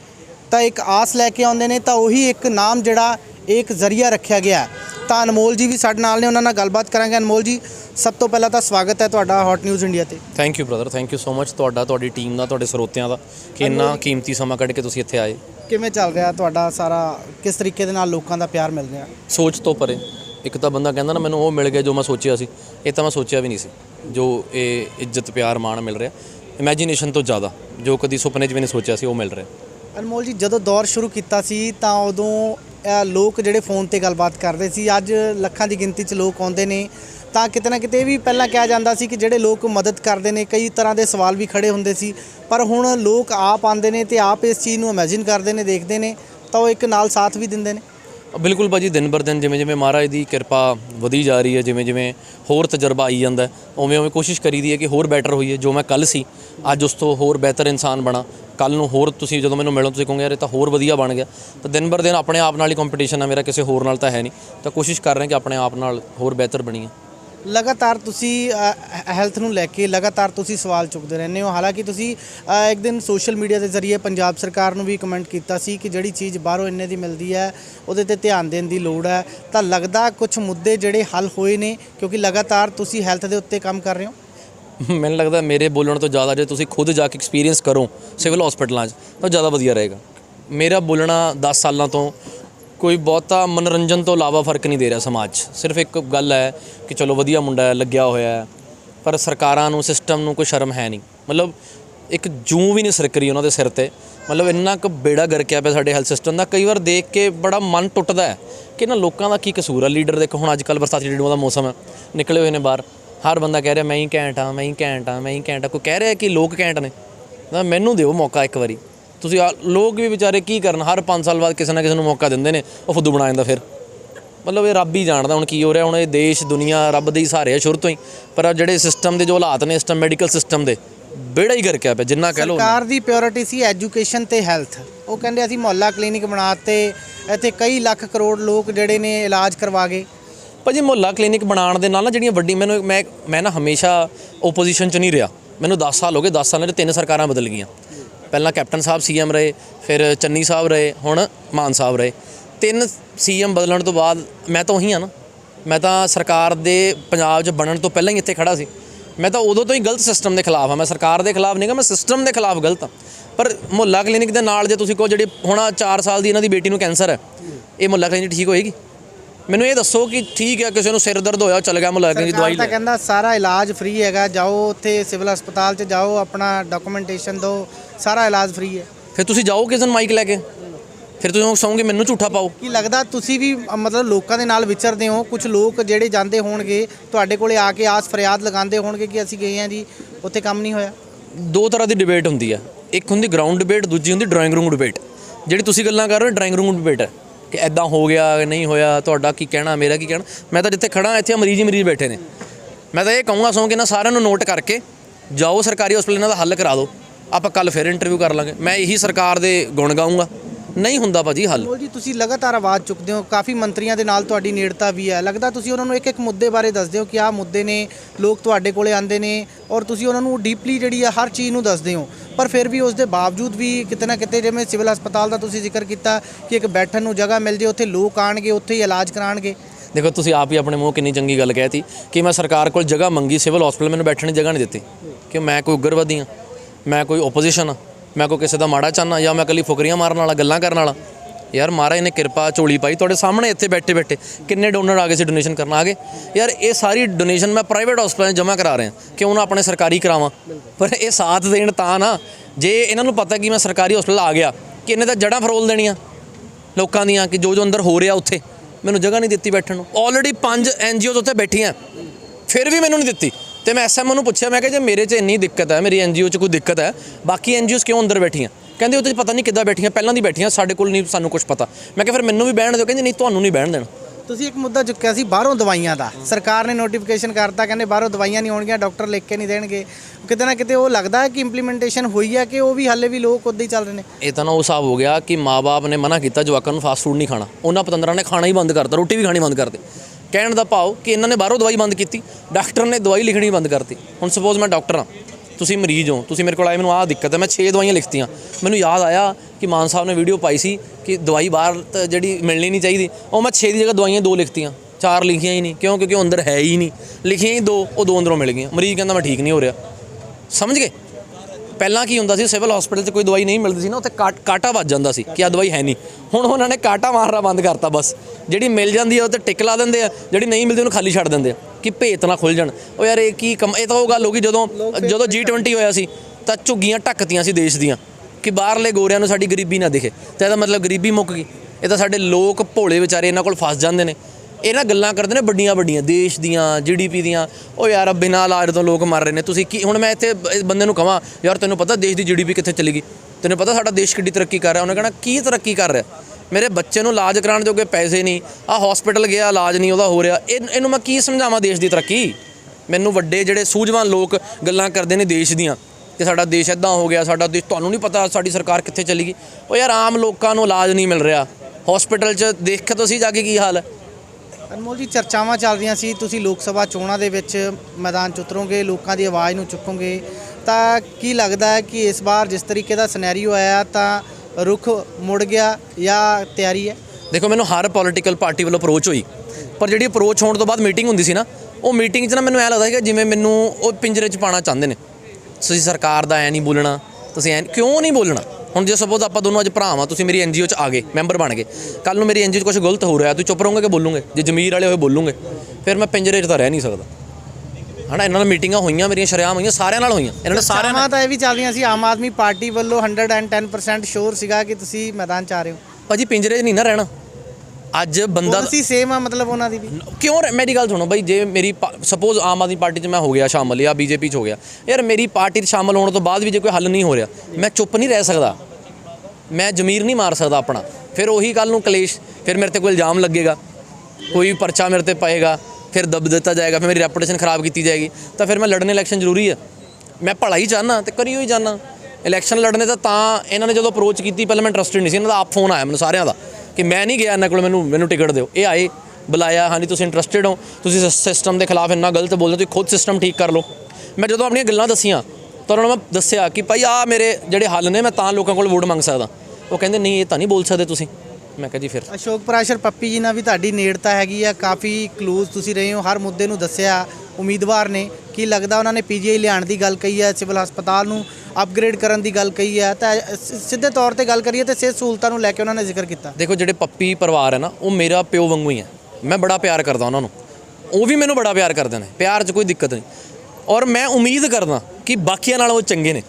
ਤਾਂ ਇੱਕ ਆਸ ਲੈ ਕੇ ਆਉਂਦੇ ਨੇ ਤਾਂ ਉਹੀ ਇੱਕ ਨਾਮ ਜਿਹੜਾ ਇੱਕ ਜ਼ਰੀਆ ਰੱਖਿਆ ਗਿਆ। ਤਾਂ ਅਨਮੋਲ ਜੀ ਵੀ ਸਾਡੇ ਨਾਲ ਨੇ ਉਹਨਾਂ ਨਾਲ ਗੱਲਬਾਤ ਕਰਾਂਗੇ। ਅਨਮੋਲ ਜੀ ਸਭ ਤੋਂ ਪਹਿਲਾਂ ਤਾਂ ਸਵਾਗਤ ਹੈ ਤੁਹਾਡਾ ਹੌਟ ਨਿਊਜ਼ ਇੰਡੀਆ ਤੇ। Thank you brother thank you so much ਤੁਹਾਡਾ ਤੁਹਾਡੀ ਟੀਮ ਦਾ ਤੁਹਾਡੇ ਸਰੋਤਿਆਂ ਦਾ ਕਿ ਇੰਨਾ ਕੀਮਤੀ ਸਮਾਂ ਕੱਢ ਕੇ ਤੁਸੀਂ ਇੱਥੇ ਆਏ। ਕਿਵੇਂ ਚੱਲ ਰਿਹਾ ਤੁਹਾਡਾ ਸਾਰਾ? ਕਿਸ ਤਰੀਕੇ ਦੇ ਨਾਲ ਲੋਕਾਂ ਦਾ ਪਿਆਰ ਮਿਲ ਰਿਹਾ? ਸੋਚ ਤੋਂ ਪਰੇ। ਇੱਕ ਤਾਂ ਬੰਦਾ ਕਹਿੰਦਾ ਨਾ ਮੈਨੂੰ ਉਹ ਮਿਲ ਗਿਆ ਜੋ ਮੈਂ ਸੋਚਿਆ ਸੀ। ਇਹ ਤਾਂ ਮੈਂ ਸੋਚਿਆ ਵੀ ਨਹੀਂ ਸੀ ਜੋ ਇਹ ਇੱਜ਼ਤ ਪਿਆਰ ਮਾਣ ਮਿਲ ਰਿਹਾ। ਇਮੇਜਿਨੇਸ਼ਨ ਤੋਂ ਜ਼ਿਆਦਾ ਜੋ ਕਦੀ ਸੁਪਨੇ 'ਚ ਵੀ ਨਹੀਂ ਸੋਚਿਆ ਸੀ ਉਹ ਮਿਲ ਰਿਹਾ। ਅਨਮੋਲ ਜੀ ਜਦੋਂ ਦੌਰ ਸ਼ੁਰੂ ਕੀਤਾ ਸੀ ਤਾਂ ਉਦੋਂ ਅ, ਲੋਕ ਜਿਹੜੇ ਫੋਨ ਤੇ ਗੱਲਬਾਤ ਕਰਦੇ ਸੀ ਅੱਜ ਲੱਖਾਂ ਦੀ ਗਿਣਤੀ 'ਚ ਲੋਕ ਆਉਂਦੇ ਨੇ। ਤਾਂ ਕਿਤੇ ਨਾ ਕਿਤੇ ਇਹ ਵੀ ਪਹਿਲਾਂ ਕਿਹਾ ਜਾਂਦਾ ਸੀ ਕਿ ਜਿਹੜੇ ਲੋਕ ਮਦਦ ਕਰਦੇ ਨੇ ਕਈ ਤਰ੍ਹਾਂ ਦੇ ਸਵਾਲ ਵੀ ਖੜੇ ਹੁੰਦੇ ਸੀ। ਪਰ ਹੁਣ ਲੋਕ ਆਪ ਆਉਂਦੇ ਨੇ ਤੇ ਆਪ ਇਸ ਚੀਜ਼ ਨੂੰ ਇਮੇਜਿਨ ਕਰਦੇ ਨੇ ਦੇਖਦੇ ਨੇ ਤਾਂ ਉਹ ਇੱਕ ਨਾਲ ਸਾਥ ਵੀ ਦਿੰਦੇ ਨੇ। ਬਿਲਕੁਲ ਭਾਜੀ, ਦਿਨ ਬਰ ਦਿਨ ਜਿਵੇਂ ਜਿਵੇਂ ਮਹਾਰਾਜ ਦੀ ਕਿਰਪਾ ਵਧੀ ਜਾ ਰਹੀ ਹੈ, ਜਿਵੇਂ ਜਿਵੇਂ ਹੋਰ ਤਜਰਬਾ ਆਈ ਜਾਂਦਾ ਉਵੇਂ ਉਵੇਂ ਕੋਸ਼ਿਸ਼ ਕਰੀਦੀ ਹੈ ਕਿ ਹੋਰ ਬੈਟਰ ਹੋਈਏ, ਜੋ ਮੈਂ ਕੱਲ ਸੀ, ਅੱਜ ਉਸ ਤੋਂ ਹੋਰ ਬਿਹਤਰ ਇਨਸਾਨ ਬਣਾ। ਕੱਲ ਨੂੰ ਹੋਰ ਤੁਸੀਂ ਜਦੋਂ ਮੈਨੂੰ ਮਿਲੋ, ਤੁਸੀਂ ਕਹੋਗੇ, ਯਾਰ ਇਹ ਤਾਂ ਹੋਰ ਵਧੀਆ ਬਣ ਗਿਆ। ਤਾਂ ਦਿਨ ਬਰ ਦਿਨ ਆਪਣੇ ਆਪ ਨਾਲ ਹੀ ਕੰਪੀਟੀਸ਼ਨ ਆ ਮੇਰਾ ਕਿਸੇ ਹੋਰ ਨਾਲ ਤਾਂ ਹੈ ਨਹੀਂ। ਤਾਂ ਕੋਸ਼ਿਸ਼ ਕਰ ਰਹੇ ਕਿ ਆਪਣੇ ਆਪ ਨਾਲ ਹੋਰ ਬਿਹਤਰ ਬਣੀਏ। ਲਗਾਤਾਰ ਤੁਸੀਂ ਹੈਲਥ ਨੂੰ ਲੈ ਕੇ ਲਗਾਤਾਰ ਤੁਸੀਂ ਸਵਾਲ ਚੁੱਕਦੇ ਰਹਿੰਦੇ ਹੋ। ਹਾਲਾਂਕਿ ਤੁਸੀਂ ਇੱਕ ਦਿਨ ਸੋਸ਼ਲ ਮੀਡੀਆ ਦੇ ਜ਼ਰੀਏ ਪੰਜਾਬ ਸਰਕਾਰ ਨੂੰ ਵੀ ਕਮੈਂਟ ਕੀਤਾ ਸੀ ਕਿ ਜਿਹੜੀ ਚੀਜ਼ ਬਾਹਰੋਂ ਇੰਨੇ ਦੀ ਮਿਲਦੀ ਹੈ, ਉਹਦੇ ਤੇ ਧਿਆਨ ਦੇਣ ਦੀ ਲੋੜ ਹੈ। ਤਾਂ ਲੱਗਦਾ ਕੁਝ ਮੁੱਦੇ ਜਿਹੜੇ ਹੱਲ ਹੋਏ ਨੇ, ਕਿਉਂਕਿ ਲਗਾਤਾਰ ਤੁਸੀਂ ਹੈਲਥ ਦੇ ਉੱਤੇ ਕੰਮ ਕਰ ਰਹੇ ਹੋ? ਮੈਨੂੰ ਲੱਗਦਾ ਮੇਰੇ ਬੋਲਣ ਤੋਂ ਜ਼ਿਆਦਾ ਜੇ ਤੁਸੀਂ ਖੁਦ ਜਾ ਕੇ ਐਕਸਪੀਰੀਅੰਸ ਕਰੋ ਸਿਵਲ ਹਸਪੀਟਲਾਂ 'ਚ ਤਾਂ ਜ਼ਿਆਦਾ ਵਧੀਆ ਰਹੇਗਾ। ਮੇਰਾ ਬੋਲਣਾ 10 ਸਾਲਾਂ ਤੋਂ ਕੋਈ ਬਹੁਤਾ ਮਨੋਰੰਜਨ ਤੋਂ ਇਲਾਵਾ ਫ਼ਰਕ ਨਹੀਂ ਦੇ ਰਿਹਾ ਸਮਾਜ 'ਚ। ਸਿਰਫ ਇੱਕ ਗੱਲ ਹੈ ਕਿ ਚਲੋ ਵਧੀਆ ਮੁੰਡਾ ਹੈ, ਲੱਗਿਆ ਹੋਇਆ ਹੈ, ਪਰ ਸਰਕਾਰਾਂ ਨੂੰ ਸਿਸਟਮ ਨੂੰ ਕੋਈ ਸ਼ਰਮ ਹੈ ਨਹੀਂ। ਮਤਲਬ ਇੱਕ ਜੂੰ ਵੀ ਨਹੀਂ ਸਰਕਰੀ ਉਹਨਾਂ ਦੇ ਸਿਰ ਤੇ। ਮਤਲਬ ਇੰਨਾ ਕੁ ਬੇੜਾ ਗਰਕਿਆ ਪਿਆ ਸਾਡੇ ਹੈਲਥ ਸਿਸਟਮ ਦਾ। ਕਈ ਵਾਰ ਦੇਖ ਕੇ ਬੜਾ ਮਨ ਟੁੱਟਦਾ ਹੈ ਕਿ ਨਾ ਲੋਕਾਂ ਦਾ ਕੀ ਕਸੂਰ ਹੈ ਲੀਡਰ ਦੇਖੋ, ਹੁਣ ਅੱਜ ਕੱਲ ਬਰਸਾਤੀ ਡਿਡੂਆਂ ਦਾ ਮੌਸਮ ਹੈ। ਨਿਕਲੇ ਹੋਏ ਨੇ ਬਾਹਰ। ਹਰ ਬੰਦਾ ਕਹਿ ਰਿਹਾ, ਮੈਂ ਹੀ ਘੈਂਟ ਹਾਂ, ਮੈਂ ਹੀ ਘੈਂਟ ਹਾਂ, ਮੈਂ ਹੀ ਘੈਂਟ ਹਾਂ। ਕੋਈ ਕਹਿ ਰਿਹਾ ਕਿ ਲੋਕ ਘੈਂਟ ਨੇ? ਤਾਂ ਮੈਨੂੰ ਦਿਓ ਮੌਕਾ ਇੱਕ ਵਾਰੀ। ਤੁਸੀਂ ਲੋਕ ਵੀ ਵਿਚਾਰੇ ਕੀ ਕਰਨ? ਹਰ 5 ਸਾਲ ਬਾਅਦ ਕਿਸੇ ਨਾ ਕਿਸੇ ਨੂੰ ਮੌਕਾ ਦਿੰਦੇ ਨੇ ਉਹ ਫੁੱਦੂ ਬਣਾ ਜਾਂਦਾ ਫਿਰ। ਮਤਲਬ ਇਹ ਰੱਬ ਹੀ ਜਾਣਦਾ ਹੁਣ ਕੀ ਹੋ ਰਿਹਾ ਹੁਣ ਇਹ ਦੇਸ਼ ਦੁਨੀਆ ਰੱਬ ਦੇ ਹੀ ਸਹਾਰੇ ਆ ਸ਼ੁਰੂ ਤੋਂ ਹੀ। ਪਰ ਜਿਹੜੇ ਸਿਸਟਮ ਦੇ ਜੋ ਹਾਲਾਤ ਨੇ ਇਸ ਟਾਈਮ ਮੈਡੀਕਲ ਸਿਸਟਮ ਦੇ ਬੇੜਾ ਹੀ ਕਰਕੇ ਪਿਆ ਜਿੰਨਾ ਕਹਿ ਉਨਾ। ਸਰਕਾਰ ਦੀ ਪ੍ਰਾਇੋਰਟੀ ਸੀ ਐਜੂਕੇਸ਼ਨ ਤੇ ਹੈਲਥ ਉਹ ਕਹਿੰਦੇ ਅਸੀਂ ਮੁਹੱਲਾ ਕਲੀਨਿਕ ਬਣਾਤੇ ਇੱਥੇ ਕਈ ਲੱਖ ਕਰੋੜ ਲੋਕ ਜਿਹੜੇ ਨੇ ਇਲਾਜ ਕਰਵਾ ਗਏ। ਭਾਜੀ ਮੁਹੱਲਾ ਕਲੀਨਿਕ ਬਣਾਉਣ ਦੇ ਨਾਲ ਨਾ ਜਿਹੜੀਆਂ ਵੱਡੀ ਮੈਨੂੰ ਮੈਂ ਮੈਂ ਨਾ ਹਮੇਸ਼ਾ ਓਪੋਜੀਸ਼ਨ 'ਚ ਨਹੀਂ ਰਿਹਾ। ਮੈਨੂੰ 10 ਸਾਲ ਹੋ ਗਏ 10 ਸਾਲਾਂ 'ਚ ਤਿੰਨ ਸਰਕਾਰਾਂ ਬਦਲ ਗਈਆਂ। ਪਹਿਲਾਂ ਕੈਪਟਨ ਸਾਹਿਬ ਸੀਐਮ ਰਹੇ, ਫਿਰ ਚੰਨੀ ਸਾਹਿਬ ਰਹੇ, ਹੁਣ ਮਾਨ ਸਾਹਿਬ ਰਹੇ। ਤਿੰਨ ਸੀਐਮ ਬਦਲਣ ਤੋਂ ਬਾਅਦ ਮੈਂ ਤਾਂ ਉਹੀ ਆ ਨਾ। ਮੈਂ ਤਾਂ ਸਰਕਾਰ ਦੇ ਪੰਜਾਬ 'ਚ ਬਣਨ ਤੋਂ ਪਹਿਲਾਂ ਹੀ ਇੱਥੇ ਖੜਾ ਸੀ। ਮੈਂ ਤਾਂ ਉਦੋਂ ਤੋਂ ਹੀ ਗਲਤ ਸਿਸਟਮ ਦੇ ਖਿਲਾਫ ਆ ਮੈਂ ਸਰਕਾਰ ਦੇ ਖਿਲਾਫ ਨਹੀਂ ਗਾ, ਮੈਂ ਸਿਸਟਮ ਦੇ ਖਿਲਾਫ ਗਲਤ ਆ ਪਰ ਮੁਹੱਲਾ ਕਲੀਨਿਕ ਦੇ ਨਾਲ ਜੇ ਤੁਸੀਂ ਕਹੋ ਜਿਹੜੀ ਹੁਣ 4 ਸਾਲ ਦੀ ਇਹਨਾਂ ਦੀ ਬੇਟੀ ਨੂੰ ਕੈਂਸਰ ਹੈ, ਇਹ ਮੁਹੱਲਾ ਕਲੀਨਿਕ ਠੀਕ ਹੋਏਗੀ? ਮੈਨੂੰ ਇਹ ਦੱਸੋ ਕਿ ਠੀਕ ਹੈ ਕਿਸੇ ਨੂੰ ਸਿਰ ਦਰਦ ਹੋਇਆ ਚਲ ਗਿਆ ਮੁਲਾਜ਼ਮ ਦੀ ਦਵਾਈ ਸਰਕਾਰ ਤਾਂ ਲੈ। ਕਹਿੰਦਾ ਸਾਰਾ ਇਲਾਜ ਫ੍ਰੀ ਹੈਗਾ ਜਾਓ ਉੱਥੇ ਸਿਵਲ ਹਸਪਤਾਲ 'ਚ ਜਾਓ ਆਪਣਾ ਡਾਕੂਮੈਂਟੇਸ਼ਨ ਦਿਓ ਸਾਰਾ ਇਲਾਜ ਫ੍ਰੀ ਹੈ। ਫਿਰ ਤੁਸੀਂ ਜਾਓ ਕਿਸੇ ਦਿਨ ਮਾਈਕ ਲੈ ਕੇ। ਫਿਰ ਤੁਸੀਂ ਕਹੋਗੇ ਮੈਨੂੰ ਝੂਠਾ ਪਾਓ। ਕੀ ਲੱਗਦਾ ਤੁਸੀਂ ਵੀ ਅ, ਮਤਲਬ ਲੋਕਾਂ ਦੇ ਨਾਲ ਵਿਚਰਦੇ ਹੋ ਕੁਝ ਲੋਕ ਜਿਹੜੇ ਜਾਂਦੇ ਹੋਣਗੇ ਤੁਹਾਡੇ ਕੋਲੇ ਆ ਕੇ ਆਸ ਫਰਿਆਦ ਲਗਾਉਂਦੇ ਹੋਣਗੇ ਕਿ ਅਸੀਂ ਗਏ ਹਾਂ ਜੀ ਉੱਥੇ ਕੰਮ ਨਹੀਂ ਹੋਇਆ? ਦੋ ਤਰ੍ਹਾਂ ਦੀ ਡਿਬੇਟ ਹੁੰਦੀ ਹੈ। ਇੱਕ ਹੁੰਦੀ ਗਰਾਊਂਡ ਡਿਬੇਟ ਦੂਜੀ ਹੁੰਦੀ ਡਰਾਇੰਗ ਰੂਮ ਡਿਬੇਟ ਜਿਹੜੀ ਤੁਸੀਂ ਗੱਲਾਂ ਕਰ ਰਹੇ ਹੋ ਡਰਾਇੰਗ ਰੂਮ ਡਿਬੇਟ ਹੈ। ਕਿ ਐਦਾਂ ਹੋ ਗਿਆ, ਨਹੀਂ ਹੋਇਆ, ਤੁਹਾਡਾ ਕੀ ਕਹਿਣਾ, ਮੇਰਾ ਕੀ ਕਹਿਣਾ? ਮੈਂ ਤਾਂ ਜਿੱਥੇ ਖੜਾ ਇੱਥੇ ਮਰੀਜ਼ ਹੀ ਮਰੀਜ਼ ਬੈਠੇ ਨੇ। ਮੈਂ ਤਾਂ ਇਹ ਕਹੂੰਗਾ, ਸੌਂ ਕਿ ਨਾ ਸਾਰਿਆਂ ਨੂੰ ਨੋਟ ਕਰਕੇ ਜਾਓ ਸਰਕਾਰੀ ਹਸਪਤਾਲ ਇਹਨਾਂ ਦਾ ਹੱਲ ਕਰਾ ਦਿਓ। ਆਪਾਂ ਕੱਲ ਫਿਰ ਇੰਟਰਵਿਊ ਕਰ ਲਾਂਗੇ। ਮੈਂ ਇਹੀ ਸਰਕਾਰ ਦੇ ਗੁਣ ਗਾਊਂਗਾ। ਨਹੀਂ ਹੁੰਦਾ ਭਾਜੀ ਹੱਲ। ਮੋਲ ਜੀ ਤੁਸੀਂ ਲਗਾਤਾਰ ਆਵਾਜ਼ ਚੁੱਕਦੇ ਹੋ। ਕਾਫੀ ਮੰਤਰੀਆਂ ਦੇ ਨਾਲ ਤੁਹਾਡੀ ਨੇੜਤਾ ਵੀ ਹੈ। ਲੱਗਦਾ ਤੁਸੀਂ ਉਹਨਾਂ ਨੂੰ ਇੱਕ ਇੱਕ ਮੁੱਦੇ ਬਾਰੇ ਦੱਸਦੇ ਹੋ ਕਿ ਆਹ ਮੁੱਦੇ ਨੇ ਲੋਕ ਤੁਹਾਡੇ ਕੋਲੇ ਆਉਂਦੇ ਨੇ ਔਰ ਤੁਸੀਂ ਉਹਨਾਂ ਨੂੰ ਡੀਪਲੀ ਜਿਹੜੀ ਆ ਹਰ ਚੀਜ਼ ਨੂੰ ਦੱਸਦੇ ਹੋ। ਪਰ ਫਿਰ ਵੀ ਉਸ ਦੇ ਬਾਵਜੂਦ ਵੀ ਕਿਤੇ ਨਾ ਕਿਤੇ ਜਿਵੇਂ ਸਿਵਲ ਹਸਪਤਾਲ ਦਾ ਤੁਸੀਂ ਜ਼ਿਕਰ ਕੀਤਾ ਕਿ ਇੱਕ ਬੈਠਣ ਨੂੰ ਜਗ੍ਹਾ ਮਿਲ ਜੇ ਉੱਥੇ ਲੋਕ ਆਣਗੇ ਉੱਥੇ ਹੀ ਇਲਾਜ ਕਰਾਣਗੇ ਦੇਖੋ ਤੁਸੀਂ ਆਪ ਹੀ ਆਪਣੇ ਮੂੰਹ ਕਿੰਨੀ ਚੰਗੀ ਗੱਲ ਕਹਿਤੀ ਕਿ ਮੈਂ ਸਰਕਾਰ ਕੋਲ ਜਗ੍ਹਾ ਮੰਗੀ ਸਿਵਲ ਹਸਪੀਟਲ ਮੈਨੂੰ ਬੈਠਣ ਦੀ ਜਗ੍ਹਾ ਨਹੀਂ ਦਿੱਤੀ। ਕਿ ਮੈਂ ਕੋਈ ਉਗਰਵਾਦੀ ਹਾਂ ਮੈਂ ਕੋਈ ਓਪੋਜੀਸ਼ਨ ਹਾਂ। ਮੈਂ ਕੋਈ ਕਿਸੇ ਦਾ ਮਾੜਾ ਚਾਹਨਾ ਜਾਂ ਮੈਂ ਇਕੱਲੀ ਫੁਕਰੀਆਂ ਮਾਰਨ ਵਾਲਾ, ਗੱਲਾਂ ਕਰਨ ਵਾਲਾ। ਯਾਰ ਮਹਾਰਾਜ ਨੇ ਕਿਰਪਾ ਝੋਲੀ ਪਾਈ ਤੁਹਾਡੇ ਸਾਹਮਣੇ ਇੱਥੇ ਬੈਠੇ ਬੈਠੇ। ਕਿੰਨੇ ਡੋਨਰ ਆ ਗਏ ਸੀ ਡੋਨੇਸ਼ਨ ਕਰਨ ਆ ਗਏ। ਯਾਰ ਇਹ ਸਾਰੀ ਡੋਨੇਸ਼ਨ ਮੈਂ ਪ੍ਰਾਈਵੇਟ ਹਸਪਤਾਲਾਂ 'ਚ ਜਮ੍ਹਾਂ ਕਰਾ ਰਿਹਾ। ਕਿਉਂ ਨਾ ਆਪਣੇ ਸਰਕਾਰੀ ਕਰਾਵਾਂ। ਪਰ ਇਹ ਸਾਥ ਦੇਣ ਤਾਂ ਨਾ, ਜੇ ਇਹਨਾਂ ਨੂੰ ਪਤਾ ਕਿ ਮੈਂ ਸਰਕਾਰੀ ਹਸਪਤਾਲ ਆ ਗਿਆ, ਕਿ ਇਹਨੇ ਤਾਂ ਜੜਾਂ ਫਰੋਲ ਦੇਣੀਆਂ। ਲੋਕਾਂ ਦੀਆਂ ਕਿ ਜੋ ਜੋ ਅੰਦਰ ਹੋ ਰਿਹਾ ਉੱਥੇ। ਮੈਨੂੰ ਜਗ੍ਹਾ ਨਹੀਂ ਦਿੱਤੀ ਬੈਠਣ ਨੂੰ। ਆਲਰੇਡੀ ਪੰਜ ਐਨਜੀਓਜ਼ ਉੱਥੇ ਬੈਠੀਆਂ। ਫਿਰ ਵੀ ਮੈਨੂੰ ਨਹੀਂ ਦਿੱਤੀ। ਤੇ ਮੈਂ ਐਸਐਮਓ ਨੂੰ ਪੁੱਛਿਆ ਮੈਂ ਕਿਹਾ ਜੇ ਮੇਰੇ 'ਚ ਇੰਨੀ ਦਿੱਕਤ ਹੈ ਮੇਰੀ ਐਨਜੀਓ 'ਚ ਕੋਈ ਦਿੱਕਤ ਹੈ ਬਾਕੀ ਐਨਜੀਓਜ਼ ਕਿਉਂ ਅੰਦਰ ਬੈਠੀਆਂ? ਕਹਿੰਦੇ ਉਹ ਤੇ ਪਤਾ ਨਹੀਂ ਕਿੱਦਾਂ ਬੈਠੀਆਂ ਪਹਿਲਾਂ ਦੀ ਬੈਠੀਆਂ ਸਾਡੇ ਕੋਲ ਨਹੀਂ ਸਾਨੂੰ ਕੁਝ ਪਤਾ। ਮੈਂ ਕਿਹਾ ਫਿਰ ਮੈਨੂੰ ਵੀ ਬਹਿਣ ਦਿਓ ਕਹਿੰਦੇ ਨਹੀਂ ਤੁਹਾਨੂੰ ਨਹੀਂ ਬਹਿਣ ਦੇਣਾ। ਤੁਸੀਂ ਇੱਕ ਮੁੱਦਾ ਚੁੱਕਿਆ ਸੀ ਬਾਹਰੋਂ ਦਵਾਈਆਂ ਦਾ। ਸਰਕਾਰ ਨੇ ਨੋਟੀਫਿਕੇਸ਼ਨ ਕਰਤਾ ਕਹਿੰਦੇ ਬਾਹਰੋਂ ਦਵਾਈਆਂ ਨਹੀਂ ਆਉਣਗੀਆਂ ਡਾਕਟਰ ਲਿਖ ਕੇ ਨਹੀਂ ਦੇਣਗੇ। ਕਿਤੇ ਨਾ ਕਿਤੇ ਉਹ ਲੱਗਦਾ ਹੈ ਕਿ ਇੰਪਲੀਮੈਂਟੇਸ਼ਨ ਹੋਈ ਹੈ ਕਿ ਉਹ ਵੀ ਹਾਲੇ ਵੀ ਲੋਕ ਉੱਦਾਂ ਹੀ ਚੱਲ ਰਹੇ ਨੇ? ਇਹ ਤਾਂ ਨਾ ਉਹ ਹਿਸਾਬ ਹੋ ਗਿਆ ਕਿ ਮਾਪੇ ਨੇ ਮਨਾ ਕੀਤਾ ਜਵਾਕਾਂ ਨੂੰ ਫਾਸਟ ਫੂਡ ਨਹੀਂ ਖਾਣਾ। ਉਹਨਾਂ ਪਤੰਦਰਾਂ ਨੇ ਖਾਣਾ ਹੀ ਬੰਦ ਕਰਤਾ ਰੋਟੀ ਵੀ ਖਾਣੀ ਬੰਦ ਕਰਤੀ। ਕਹਿਣ ਦਾ ਭਾਵ ਕਿ ਇਹਨਾਂ ਨੇ ਬਾਹਰੋਂ ਦਵਾਈ ਬੰਦ ਕੀਤੀ, ਡਾਕਟਰ ਨੇ ਦਵਾਈ ਲਿਖਣੀ ਬੰਦ ਕਰਤੀ। ਹੁਣ ਸਪੋਜ਼ ਮੈਂ ਡਾਕਟਰ ਹਾਂ, ਤੁਸੀਂ ਮਰੀਜ਼ ਹੋ, ਤੁਸੀਂ ਮੇਰੇ ਕੋਲ ਆਏ, ਮੈਨੂੰ ਆਹ ਦਿੱਕਤ ਹੈ, ਮੈਂ 6 ਦਵਾਈਆਂ ਲਿਖਤੀਆਂ। ਮੈਨੂੰ ਯਾਦ ਆਇਆ ਕਿ ਮਾਨ ਸਾਹਿਬ ਨੇ ਵੀਡੀਓ ਪਾਈ ਸੀ ਕਿ ਦਵਾਈ ਬਾਹਰ ਤਾਂ ਜਿਹੜੀ ਮਿਲਣੀ ਨਹੀਂ ਚਾਹੀਦੀ, ਉਹ ਮੈਂ 6 ਦੀ ਜਗ੍ਹਾ ਦਵਾਈਆਂ ਦੋ ਲਿਖਤੀਆਂ, ਚਾਰ ਲਿਖੀਆਂ ਹੀ ਨਹੀਂ, ਕਿਉਂ? ਕਿਉਂਕਿ ਉਹ ਅੰਦਰ ਹੈ ਹੀ ਨਹੀਂ। ਲਿਖੀਆਂ ਹੀ ਦੋ, ਉਹ ਦੋ ਅੰਦਰੋਂ ਮਿਲ ਗਈਆਂ। ਮਰੀਜ਼ ਕਹਿੰਦਾ ਮੈਂ ਠੀਕ ਨਹੀਂ ਹੋ ਰਿਹਾ। ਸਮਝ ਗਏ? ਪਹਿਲਾਂ ਕੀ ਹੁੰਦਾ ਸੀ, ਸਿਵਲ ਹਸਪੀਟਲ 'ਚ ਕੋਈ ਦਵਾਈ ਨਹੀਂ ਮਿਲਦੀ ਸੀ ਨਾ, ਉੱਥੇ ਕਾਟ- ਕਾਟਾ ਵੱਜ ਜਾਂਦਾ ਸੀ ਕਿ ਆ ਦਵਾਈ ਹੈ ਨਹੀਂ। ਹੁਣ ਉਹਨਾਂ ਨੇ ਕਾਟਾ ਮਾਰਨਾ ਬੰਦ ਕਰਤਾ ਬਸ। ਜਿਹੜੀ ਮਿਲ ਜਾਂਦੀ ਹੈ ਉਹ ਤੇ ਟਿਕ ਲਾ ਦਿੰਦੇ ਆ ਜਿਹੜੀ ਨਹੀਂ ਮਿਲਦੀ ਉਹਨੂੰ ਖਾਲੀ ਛੱਡ ਦਿੰਦੇ ਆ ਕਿ ਭੇਤ ਨਾ ਖੁੱਲ ਜਾਣ। ਉਹ ਯਾਰ ਇਹ ਕੀ ਕੰਮ ਇਹ ਤਾਂ ਉਹ ਗੱਲ ਹੋ ਗਈ ਜਦੋਂ ਜਦੋਂ G20 ਹੋਇਆ ਸੀ ਤਾਂ ਝੁੱਗੀਆਂ ਢੱਕਤੀਆਂ ਸੀ ਦੇਸ਼ ਦੀਆਂ ਕਿ ਬਾਹਰਲੇ ਗੋਰਿਆਂ ਨੂੰ ਸਾਡੀ ਗਰੀਬੀ ਨਾ ਦਿਖੇ। ਤਾਂ ਇਹਦਾ ਮਤਲਬ ਗਰੀਬੀ ਮੁੱਕ ਗਈ। ਇਹ ਤਾਂ ਸਾਡੇ ਲੋਕ ਭੋਲੇ ਵਿਚਾਰੇ ਇਹਨਾਂ ਕੋਲ ਫਸ ਜਾਂਦੇ ਨੇ। ਇਹ ਨਾ ਗੱਲਾਂ ਕਰਦੇ ਨੇ ਵੱਡੀਆਂ ਵੱਡੀਆਂ ਦੇਸ਼ ਦੀਆਂ ਜੀਡੀਪੀ ਦੀਆਂ। ਉਹ ਯਾਰ ਬਿਨਾਂ ਇਲਾਜ ਤੋਂ ਲੋਕ ਮਰ ਰਹੇ ਨੇ। ਤੁਸੀਂ ਕੀ ਹੁਣ ਮੈਂ ਇੱਥੇ ਇਸ ਬੰਦੇ ਨੂੰ ਕਹਾਂ ਯਾਰ ਤੈਨੂੰ ਪਤਾ ਦੇਸ਼ ਦੀ ਜੀਡੀਪੀ ਕਿੱਥੇ ਚਲੀ ਗਈ? ਤੈਨੂੰ ਪਤਾ ਸਾਡਾ ਦੇਸ਼ ਕਿੱਡੀ ਤਰੱਕੀ ਕਰ ਰਿਹਾ? ਉਹਨੇ ਕਹਣਾ ਕੀ ਤਰੱਕੀ ਕਰ ਰਿਹਾ? ਮੇਰੇ ਬੱਚੇ ਨੂੰ ਇਲਾਜ ਕਰਾਉਣ ਜੋਗੇ ਪੈਸੇ ਨਹੀਂ ਆ ਹਸਪੀਟਲ ਗਿਆ, ਇਲਾਜ ਨਹੀਂ, ਉਹਦਾ ਹੋ ਰਿਹਾ। ਇਹਨੂੰ ਮੈਂ ਕੀ ਸਮਝਾਵਾਂ ਦੇਸ਼ ਦੀ ਤਰੱਕੀ? ਮੈਨੂੰ ਵੱਡੇ ਜਿਹੜੇ ਸੂਝਵਾਨ ਲੋਕ ਗੱਲਾਂ ਕਰਦੇ ਨੇ ਦੇਸ਼ ਦੀਆਂ, ਕਿ ਸਾਡਾ ਦੇਸ਼ ਇਦਾਂ ਹੋ ਗਿਆ, ਸਾਡਾ ਦੇਸ਼ ਤੁਹਾਨੂੰ ਨਹੀਂ ਪਤਾ ਸਾਡੀ ਸਰਕਾਰ ਕਿੱਥੇ ਚਲੀ ਗਈ। ਉਹ ਯਾਰ ਆਮ ਲੋਕਾਂ ਨੂੰ ਇਲਾਜ ਨਹੀਂ ਮਿਲ ਰਿਹਾ। ਹਸਪੀਟਲ 'ਚ ਦੇਖ ਕੇ ਤੁਸੀਂ ਜਾ ਕੇ ਕੀ ਹਾਲ ਹੈ? ਅਨਮੋਲ ਜੀ, ਚਰਚਾਵਾਂ ਚੱਲ ਰਹੀਆਂ ਸੀ। ਤੁਸੀਂ ਲੋਕ ਸਭਾ ਚੋਣਾਂ ਦੇ ਵਿੱਚ ਮੈਦਾਨ 'ਚ ਉਤਰੋਗੇ, ਲੋਕਾਂ ਦੀ ਆਵਾਜ਼ ਨੂੰ ਚੁੱਕੋਗੇ। ਤਾਂ ਕੀ ਲੱਗਦਾ ਹੈ ਕਿ ਇਸ ਵਾਰ ਜਿਸ ਤਰੀਕੇ ਦਾ ਸਿਨੈਰੀਓ ਆਇਆ, ਤਾਂ ਰੁਖ ਮੁੜ ਗਿਆ ਜਾਂ ਤਿਆਰੀ ਹੈ? ਦੇਖੋ, ਮੈਨੂੰ ਹਰ ਪੋਲੀਟੀਕਲ ਪਾਰਟੀ ਵੱਲੋਂ ਅਪਰੋਚ ਹੋਈ। ਪਰ ਜਿਹੜੀ ਅਪਰੋਚ ਹੋਣ ਤੋਂ ਬਾਅਦ ਮੀਟਿੰਗ ਹੁੰਦੀ ਸੀ ਨਾ, ਉਹ ਮੀਟਿੰਗ 'ਚ ਨਾ ਮੈਨੂੰ ਐ ਲੱਗਦਾ ਸੀ ਕਿ ਜਿਵੇਂ ਮੈਨੂੰ ਉਹ ਪਿੰਜਰੇ 'ਚ ਪਾਣਾ ਚਾਹੁੰਦੇ ਨੇ। ਤੁਸੀਂ ਸਰਕਾਰ ਦਾ ਐ ਨਹੀਂ ਬੋਲਣਾ, ਤੁਸੀਂ ਐ ਕਿਉਂ ਨਹੀਂ ਬੋਲਣਾ? ਹੁਣ ਜੇ ਸਪੋਜ਼ ਆਪਾਂ ਦੋਨੋਂ ਅੱਜ ਭਰਾਵਾਂ, ਤੁਸੀਂ ਮੇਰੀ ਐਨਜੀਓ 'ਚ ਆ ਗਏ ਮੈਂਬਰ ਬਣ ਗਏ। ਕੱਲ ਨੂੰ ਮੇਰੀ ਐਨਜੀਓ 'ਚ ਕੁਝ ਗਲਤ ਹੋ ਰਿਹਾ, ਤੁਸੀਂ ਚੁੱਪ ਰਹੋਗੇ ਕਿ ਬੋਲੂਗੇ? ਜੇ ਜ਼ਮੀਰ ਵਾਲੇ ਹੋਏ, ਬੋਲੂਗੇ। ਫਿਰ ਮੈਂ ਪਿੰਜਰੇ 'ਚ ਤਾਂ ਰਹਿ ਨਹੀਂ ਸਕਦਾ। ਹਨਾ ਇਹਨਾਂ ਨਾਲ ਮੀਟਿੰਗਾਂ ਹੋਈਆਂ ਮੇਰੀਆਂ ਸ਼ਰਿਆਮ ਹੋਈਆਂ ਸਾਰਿਆਂ ਨਾਲ ਹੋਈਆਂ। ਇਹਨਾਂ ਨੇ ਸਾਰਿਆਂ ਚਰਚਾਵਾਂ ਤਾਂ ਇਹ ਵੀ ਚੱਲ ਰਹੀਆਂ ਸੀ ਆਮ ਆਦਮੀ ਪਾਰਟੀ ਵੱਲੋਂ 110% ਸ਼ੋਰ ਸੀਗਾ ਕਿ ਤੁਸੀਂ ਮੈਦਾਨ 'ਚ ਆ ਰਹੇ ਹੋ। ਭਾਜੀ ਪਿੰਜਰੇ 'ਚ ਨਹੀਂ ਨਾ ਰਹਿਣਾ। ਅੱਜ ਬੰਦਾ ਅਸੀਂ ਸੇਮ ਆ ਮਤਲਬ ਉਹਨਾਂ ਦੀ ਵੀ। ਕਿਉਂ ਮੇਰੀ ਗੱਲ ਸੁਣੋ ਬਾਈ ਜੇ ਮੇਰੀ ਸਪੋਜ਼ ਆਮ ਆਦਮੀ ਪਾਰਟੀ 'ਚ ਮੈਂ ਹੋ ਗਿਆ ਸ਼ਾਮਲ ਜਾਂ ਬੀਜੇਪੀ 'ਚ ਹੋ ਗਿਆ। ਯਾਰ ਮੇਰੀ ਪਾਰਟੀ 'ਚ ਸ਼ਾਮਲ ਹੋਣ ਤੋਂ ਬਾਅਦ ਵੀ ਜੇ ਕੋਈ ਹੱਲ ਨਹੀਂ ਹੋ ਰਿਹਾ ਮੈਂ ਚੁੱਪ ਨਹੀਂ ਰਹਿ ਸਕਦਾ। ਮੈਂ ਜ਼ਮੀਰ ਨਹੀਂ ਮਾਰ ਸਕਦਾ ਆਪਣਾ। ਫਿਰ ਉਹੀ ਗੱਲ ਨੂੰ ਕਲੇਸ਼ ਫਿਰ ਮੇਰੇ ਤੇ ਕੋਈ ਇਲਜ਼ਾਮ ਲੱਗੇਗਾ। ਕੋਈ ਪਰਚਾ ਮੇਰੇ ਤੇ ਪਏਗਾ। ਫਿਰ ਦਬ ਦਿੱਤਾ ਜਾਏਗਾ, ਫਿਰ ਮੇਰੀ ਰੈਪੂਟੇਸ਼ਨ ਖਰਾਬ ਕੀਤੀ ਜਾਏਗੀ, ਤਾਂ ਫਿਰ ਮੈਂ ਲੜਨੇ ਇਲੈਕਸ਼ਨ ਜ਼ਰੂਰੀ ਹੈ ਮੈਂ ਭਲਾ ਹੀ ਚਾਹਨਾ ਤੇ ਕਰੀ ਹੋਈ ਚਾਹਨਾ ਇਲੈਕਸ਼ਨ ਲੜਨੇ ਤਾਂ ਤਾਂ ਇਹਨਾਂ ਨੇ ਜਦੋਂ ਅਪਰੋਚ ਕੀਤੀ, ਪਹਿਲਾਂ ਮੈਂ ਇੰਟਰਸਟਿਡ ਨਹੀਂ ਸੀ, ਇਹਨਾਂ ਦਾ ਆਪ ਫੋਨ ਆਇਆ ਮੈਨੂੰ ਸਾਰਿਆਂ ਦਾ ਕਿ ਮੈਂ ਨਹੀਂ ਗਿਆ, ਇਹਨਾਂ ਕੋਲ ਮੈਨੂੰ ਮੈਨੂੰ ਟਿਕਟ ਦਿਓ। ਇਹ ਆਏ, ਬੁਲਾਇਆ, ਹਾਂਜੀ, ਤੁਸੀਂ ਇੰਟਰਸਟਿਡ ਹੋ, ਤੁਸੀਂ ਸਿਸਟਮ ਦੇ ਖਿਲਾਫ ਇੰਨਾ ਗਲਤ ਬੋਲਦੇ ਤੁਸੀਂ ਖੁਦ ਸਿਸਟਮ ਠੀਕ ਕਰ ਲਓ। ਮੈਂ ਜਦੋਂ ਆਪਣੀਆਂ ਗੱਲਾਂ ਦੱਸੀਆਂ, ਤਾਂ ਉਹਨਾਂ ਨੂੰ ਮੈਂ ਦੱਸਿਆ ਕਿ ਭਾਈ ਆ ਮੇਰੇ ਜਿਹੜੇ ਹੱਲ ਨੇ, ਮੈਂ ਤਾਂ ਲੋਕਾਂ ਕੋਲ ਵੋਟ ਮੰਗ ਸਕਦਾ। ਉਹ ਕਹਿੰਦੇ, ਨਹੀਂ, ਇਹ ਤਾਂ ਨਹੀਂ ਬੋਲ ਸਕਦੇ ਤੁਸੀਂ। ਮੈਂ ਕਿਹਾ ਜੀ ਫਿਰ। ਅਸ਼ੋਕ ਪ੍ਰਾਸ਼ਰ ਪੱਪੀ ਜੀ ਨਾਲ ਵੀ ਤੁਹਾਡੀ ਨੇੜਤਾ ਹੈਗੀ ਆ ਕਾਫੀ ਕਲੋਜ਼ ਤੁਸੀਂ ਰਹੇ ਹੋ ਹਰ ਮੁੱਦੇ ਨੂੰ ਦੱਸਿਆ ਉਮੀਦਵਾਰ ਨੇ। ਕੀ ਲੱਗਦਾ ਉਹਨਾਂ ਨੇ ਪੀਜੀਆਈ ਲਿਆਉਣ ਦੀ ਗੱਲ ਕਹੀ ਹੈ ਸਿਵਲ ਹਸਪਤਾਲ ਨੂੰ ਅਪਗ੍ਰੇਡ ਕਰਨ ਦੀ ਗੱਲ ਕਹੀ ਹੈ ਤਾਂ ਸਿੱਧੇ ਤੌਰ ਤੇ ਗੱਲ ਕਰੀਏ ਤੇ ਸਿਹਤ ਸਹੂਲਤਾਂ ਨੂੰ ਲੈ ਕੇ ਉਹਨਾਂ ਨੇ ਜ਼ਿਕਰ ਕੀਤਾ। ਦੇਖੋ ਜਿਹੜੇ ਪੱਪੀ ਪਰਿਵਾਰ ਹੈ ਨਾ ਉਹ ਮੇਰਾ ਪਿਓ ਵਾਂਗੂ ਹੀ ਹੈ। ਮੈਂ ਬੜਾ ਪਿਆਰ ਕਰਦਾ ਉਹਨਾਂ ਨੂੰ। ਉਹ ਵੀ ਮੈਨੂੰ ਬੜਾ ਪਿਆਰ ਕਰਦੇ ਨੇ। ਪਿਆਰ 'ਚ ਕੋਈ ਦਿੱਕਤ ਨਹੀਂ। ਔਰ ਮੈਂ ਉਮੀਦ ਕਰਦਾ ਕਿ ਬਾਕੀਆਂ ਨਾਲ ਉਹ ਚੰਗੇ ਨੇ।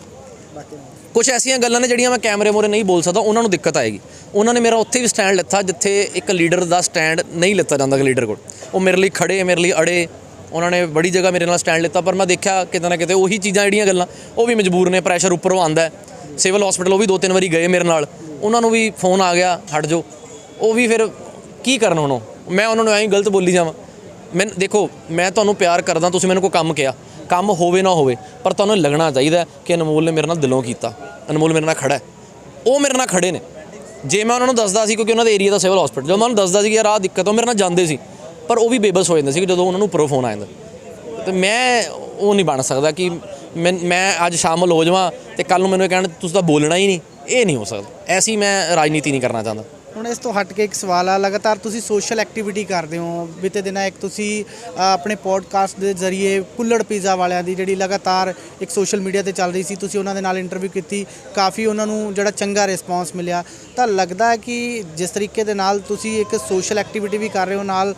ਕੁਝ ਐਸੀਆਂ ਗੱਲਾਂ ਨੇ ਜਿਹੜੀਆਂ ਮੈਂ ਕੈਮਰੇ ਮੋਰੇ ਨਹੀਂ ਬੋਲ ਸਕਦਾ, ਉਹਨਾਂ ਨੂੰ ਦਿੱਕਤ ਆਏਗੀ। ਉਹਨਾਂ ਨੇ ਮੇਰਾ ਉੱਥੇ ਵੀ ਸਟੈਂਡ ਲਿੱਤਾ, ਜਿੱਥੇ ਇੱਕ ਲੀਡਰ ਦਾ ਸਟੈਂਡ ਨਹੀਂ ਲਿੱਤਾ ਜਾਂਦਾ ਲੀਡਰ ਕੋਲ। ਉਹ ਮੇਰੇ ਲਈ ਖੜੇ, ਮੇਰੇ ਲਈ ਅੜੇ, ਉਹਨਾਂ ਨੇ ਬੜੀ ਜਗ੍ਹਾ ਮੇਰੇ ਨਾਲ ਸਟੈਂਡ ਲਿੱਤਾ, ਪਰ ਮੈਂ ਦੇਖਿਆ ਕਿਤੇ ਨਾ ਕਿਤੇ ਉਹੀ ਚੀਜ਼ਾਂ ਜਿਹੜੀਆਂ ਗੱਲਾਂ, ਉਹ ਵੀ ਮਜਬੂਰ ਨੇ ਪ੍ਰੈਸ਼ਰ ਉੱਪਰੋਂ ਆਂਦਾ ਸਿਵਲ ਹਸਪੀਟਲ ਉਹ ਵੀ ਦੋ ਤਿੰਨ ਵਾਰੀ ਗਏ ਮੇਰੇ ਨਾਲ। ਉਹਨਾਂ ਨੂੰ ਵੀ ਫੋਨ ਆ ਗਿਆ, ਹਟ ਜਾਓ। ਉਹ ਵੀ ਫਿਰ ਕੀ ਕਰਨ ਹੁਣ ਮੈਂ ਉਹਨਾਂ ਨੂੰ ਐਂ ਹੀ ਗਲਤ ਬੋਲੀ ਜਾਵਾਂ। ਮੈਂ, ਦੇਖੋ, ਮੈਂ ਤੁਹਾਨੂੰ ਪਿਆਰ ਕਰਦਾ, ਤੁਸੀਂ ਮੈਨੂੰ ਕੋਈ ਕੰਮ ਕਿਹਾ। ਕੰਮ ਹੋਵੇ ਨਾ ਹੋਵੇ, ਪਰ ਤੁਹਾਨੂੰ ਲੱਗਣਾ ਚਾਹੀਦਾ ਕਿ ਅਨਮੋਲ ਨੇ ਮੇਰੇ ਨਾਲ ਦਿਲੋਂ ਕੀਤਾ। ਅਨਮੋਲ ਮੇਰੇ ਨਾਲ ਖੜਾ ਹੈ। ਉਹ ਮੇਰੇ ਨਾਲ ਖੜੇ ਨੇ। ਜੇ ਮੈਂ ਉਹਨਾਂ ਨੂੰ ਦੱਸਦਾ ਸੀ, ਕਿਉਂਕਿ ਉਹਨਾਂ ਦੇ ਏਰੀਆ ਦਾ ਸਿਵਲ ਹਸਪੀਟਲ ਜਦੋਂ ਮੈਂ ਉਹਨਾਂ ਨੂੰ ਦੱਸਦਾ ਸੀ ਕਿ ਯਾਰ ਆਹ ਦਿੱਕਤ ਉਹ ਮੇਰੇ ਨਾਲ ਜਾਂਦੇ ਸੀ। ਪਰ ਉਹ ਵੀ ਬੇਬਸ ਹੋ ਜਾਂਦੇ ਸੀ ਜਦੋਂ ਉਹਨਾਂ ਨੂੰ ਉੱਪਰੋਂ ਫੋਨ ਆ ਜਾਂਦਾ। ਤੇ ਮੈਂ ਉਹ ਨਹੀਂ ਬਣ ਸਕਦਾ ਕਿ ਮੈਂ ਮੈਂ ਅੱਜ ਸ਼ਾਮਲ ਹੋ ਜਾਵਾਂ ਤੇ ਕੱਲ ਨੂੰ ਮੈਨੂੰ ਇਹ ਕਹਿਣ ਤੁਸੀਂ ਤਾਂ ਬੋਲਣਾ ਹੀ ਨਹੀਂ। ਇਹ ਨਹੀਂ ਹੋ ਸਕਦਾ। ਐਸੀ ਮੈਂ ਰਾਜਨੀਤੀ ਨਹੀਂ ਕਰਨਾ ਚਾਹੁੰਦਾ। ਹੁਣ ਇਸ ਤੋਂ ਹਟ ਕੇ ਇੱਕ ਸਵਾਲ ਆ, ਲਗਾਤਾਰ ਤੁਸੀਂ ਸੋਸ਼ਲ ਐਕਟੀਵਿਟੀ ਕਰਦੇ ਹੋ। ਬੀਤੇ ਦਿਨਾਂ ਇੱਕ ਤੁਸੀਂ ਆਪਣੇ ਪੋਡਕਾਸਟ ਦੇ ਜ਼ਰੀਏ ਕੁੱਲੜ ਪੀਜ਼ਾ ਵਾਲਿਆਂ ਦੀ ਜਿਹੜੀ ਲਗਾਤਾਰ ਇੱਕ ਸੋਸ਼ਲ ਮੀਡੀਆ ਤੇ ਚੱਲ ਰਹੀ ਸੀ, ਤੁਸੀਂ ਉਹਨਾਂ ਦੇ ਨਾਲ ਇੰਟਰਵਿਊ ਕੀਤੀ। ਕਾਫੀ ਉਹਨਾਂ ਨੂੰ ਜਿਹੜਾ ਚੰਗਾ ਰਿਸਪਾਂਸ ਮਿਲਿਆ। ਤਾਂ ਲੱਗਦਾ ਹੈ ਕਿ ਜਿਸ ਤਰੀਕੇ ਦੇ ਨਾਲ ਤੁਸੀਂ ਇੱਕ ਸੋਸ਼ਲ ਐਕਟੀਵਿਟੀ ਵੀ ਕਰ ਰਹੇ ਹੋ, ਨਾਲ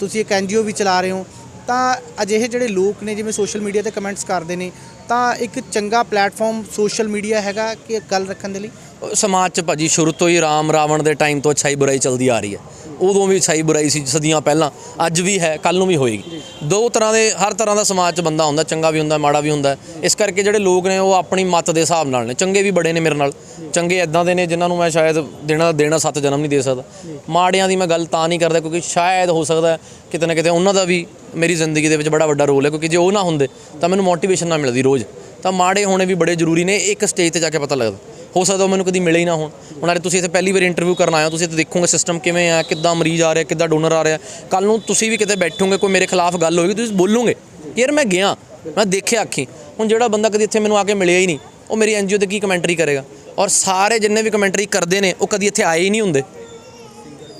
ਤੁਸੀਂ ਇੱਕ ਐਨਜੀਓ ਵੀ ਚਲਾ ਰਹੇ ਹੋ, ਤਾਂ ਅਜਿਹੇ ਜਿਹੜੇ ਲੋਕ ਨੇ, ਜਿਵੇਂ ਸੋਸ਼ਲ ਮੀਡੀਆ ਤੇ ਕਮੈਂਟਸ ਕਰਦੇ ਨੇ, ਤਾਂ ਇੱਕ ਚੰਗਾ ਪਲੇਟਫਾਰਮ ਸੋਸ਼ਲ ਮੀਡੀਆ ਹੈਗਾ ਕਿ ਗੱਲ ਰੱਖਣ ਦੇ ਲਈ? ਸਮਾਜ 'ਚ ਭਾਜੀ ਸ਼ੁਰੂ ਤੋਂ ਹੀ ਰਾਮ ਰਾਵਣ ਦੇ ਟਾਈਮ ਤੋਂ ਅੱਛਾਈ ਬੁਰਾਈ ਚੱਲਦੀ ਆ ਰਹੀ ਹੈ। ਉਦੋਂ ਵੀ ਅੱਛਾਈ ਬੁਰਾਈ ਸੀ ਸਦੀਆਂ ਪਹਿਲਾਂ, ਅੱਜ ਵੀ ਹੈ ਕੱਲ ਨੂੰ ਵੀ ਹੋਏਗੀ। ਦੋ ਤਰ੍ਹਾਂ ਦੇ, ਹਰ ਤਰ੍ਹਾਂ ਦਾ ਸਮਾਜ 'ਚ ਬੰਦਾ ਹੁੰਦਾ, ਚੰਗਾ ਵੀ ਹੁੰਦਾ, ਮਾੜਾ ਵੀ ਹੁੰਦਾ। ਇਸ ਕਰਕੇ ਜਿਹੜੇ ਲੋਕ ਨੇ, ਉਹ ਆਪਣੀ ਮੱਤ ਦੇ ਹਿਸਾਬ ਨਾਲ ਨੇ। ਚੰਗੇ ਵੀ ਬੜੇ ਨੇ ਮੇਰੇ ਨਾਲ। ਚੰਗੇ ਐਦਾਂ ਦੇ ਨੇ ਜਿਨ੍ਹਾਂ ਨੂੰ ਮੈਂ ਸ਼ਾਇਦ ਦੇਣਾ ਦੇਣਾ ਸੱਤ ਜਨਮ ਨਹੀਂ ਦੇ ਸਕਦਾ। ਮਾੜਿਆਂ ਦੀ ਮੈਂ ਗੱਲ ਤਾਂ ਨਹੀਂ ਕਰਦਾ, ਕਿਉਂਕਿ ਸ਼ਾਇਦ ਹੋ ਸਕਦਾ ਕਿਤੇ ਨਾ ਕਿਤੇ ਉਹਨਾਂ ਦਾ ਵੀ ਮੇਰੀ ਜ਼ਿੰਦਗੀ ਦੇ ਵਿੱਚ ਬੜਾ ਵੱਡਾ ਰੋਲ ਹੈ, ਕਿਉਂਕਿ ਜੇ ਉਹ ਨਾ ਹੁੰਦੇ, ਤਾਂ ਮੈਨੂੰ ਮੋਟੀਵੇਸ਼ਨ ਨਾ ਮਿਲਦੀ ਰੋਜ਼। ਤਾਂ ਮਾੜੇ ਹੋਣੇ ਵੀ ਬੜੇ ਜ਼ਰੂਰੀ ਨੇ, ਇੱਕ ਸਟੇਜ ਤੇ ਜਾ ਕੇ ਪਤਾ ਲੱਗਦਾ। ਹੋ ਸਕਦਾ ਉਹ ਮੈਨੂੰ ਕਦੀ ਮਿਲੇ ਹੀ ਨਾ ਹੋਣ। ਹੁਣ ਅੱਜ ਤੁਸੀਂ ਇੱਥੇ ਪਹਿਲੀ ਵਾਰ ਇੰਟਰਵਿਊ ਕਰਨ ਆਏ ਹੋ, ਤੁਸੀਂ ਇੱਥੇ ਦੇਖੋਗੇ ਸਿਸਟਮ ਕਿਵੇਂ ਆ, ਕਿੱਦਾਂ ਮਰੀਜ਼ ਆ ਰਿਹਾ, ਕਿੱਦਾਂ ਡੋਨਰ ਆ ਰਿਹਾ। ਕੱਲ ਨੂੰ ਤੁਸੀਂ ਵੀ ਕਿਤੇ ਬੈਠੋਗੇ, ਕੋਈ ਮੇਰੇ ਖਿਲਾਫ ਗੱਲ ਹੋਏਗੀ, ਤੁਸੀਂ ਬੋਲੋਗੇ ਯਾਰ ਮੈਂ ਗਿਆ, ਮੈਂ ਦੇਖਿਆ ਅੱਖੀ। ਹੁਣ ਜਿਹੜਾ ਬੰਦਾ ਕਦੀ ਇੱਥੇ ਮੈਨੂੰ ਆ ਕੇ ਮਿਲਿਆ ਹੀ ਨਹੀਂ, ਉਹ ਮੇਰੀ ਐਨਜੀਓ ਤੇ ਕੀ ਕਮੈਂਟਰੀ ਕਰੇਗਾ? ਔਰ ਸਾਰੇ ਜਿੰਨੇ ਵੀ ਕਮੈਂਟਰੀ ਕਰਦੇ ਨੇ, ਉਹ ਕਦੀ ਇੱਥੇ ਆਏ ਹੀ ਨਹੀਂ ਹੁੰਦੇ।